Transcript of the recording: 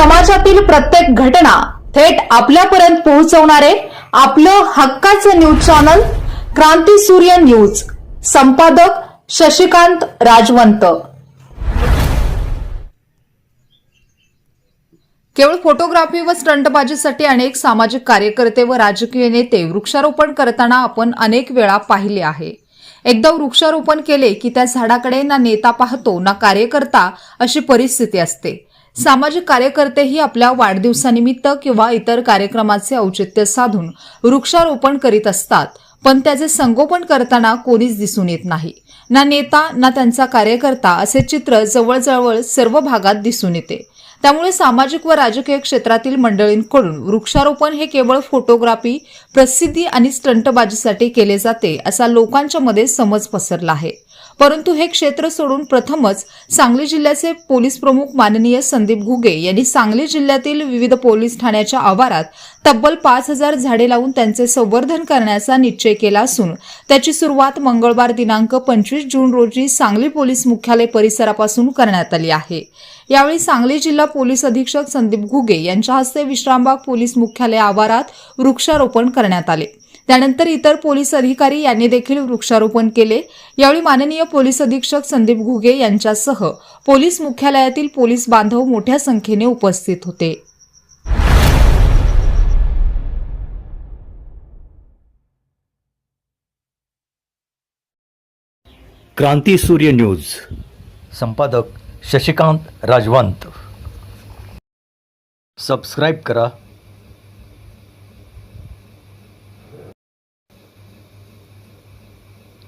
समाजातील प्रत्येक घटना थेट आपल्यापर्यंत पोहोचवणारे आपलं हक्काचं न्यूज चॅनल क्रांती सूर्य न्यूज. संपादक शशिकांत राजवंत. केवळ फोटोग्राफी व स्टंटबाजीसाठी अनेक सामाजिक कार्यकर्ते व राजकीय नेते वृक्षारोपण करताना आपण अनेक वेळा पाहिले आहे. एकदा वृक्षारोपण केले की त्या झाडाकडे ना नेता पाहतो ना कार्यकर्ता अशी परिस्थिती असते. सामाजिक कार्यकर्तेही आपल्या वाढदिवसानिमित्त किंवा इतर कार्यक्रमाचे औचित्य साधून वृक्षारोपण करीत असतात पण त्याचे संगोपन करताना कोणीच दिसून येत नाही. ना नेता ना त्यांचा कार्यकर्ता असे चित्र जवळजवळ सर्व भागात दिसून येते. त्यामुळे सामाजिक व राजकीय क्षेत्रातील मंडळींकडून वृक्षारोपण हे केवळ फोटोग्राफी प्रसिद्धी आणि स्टंटबाजीसाठी केले जाते असा लोकांच्या मध्ये समज पसरला आहे. परंतु हे क्षेत्र सोडून प्रथमच सांगली जिल्ह्याचे पोलीस प्रमुख माननीय संदीप घुगे यांनी सांगली जिल्ह्यातील विविध पोलीस ठाण्याच्या आवारात तब्बल पाच हजार झाडे लावून त्यांचे संवर्धन करण्याचा निश्चय केला असून त्याची सुरुवात मंगळवार दिनांक पंचवीस जून रोजी सांगली पोलीस मुख्यालय परिसरापासून करण्यात आली आहे. यावेळी सांगली जिल्हा पोलीस अधीक्षक संदीप घुगे यांच्या हस्ते विश्रामबाग पोलीस मुख्यालय आवारात वृक्षारोपण करण्यात आले. त्यानंतर इतर पोलीस अधिकारी यांनी देखील वृक्षारोपण केले. यावेळी माननीय पोलीस अधीक्षक संदीप घुगे यांच्यासह पोलीस मुख्यालयातील पोलीस बांधव मोठ्या संख्येने उपस्थित होते. क्रांती सूर्य न्यूज. संपादक शशिकांत राजवंत. सबस्क्राईब करा.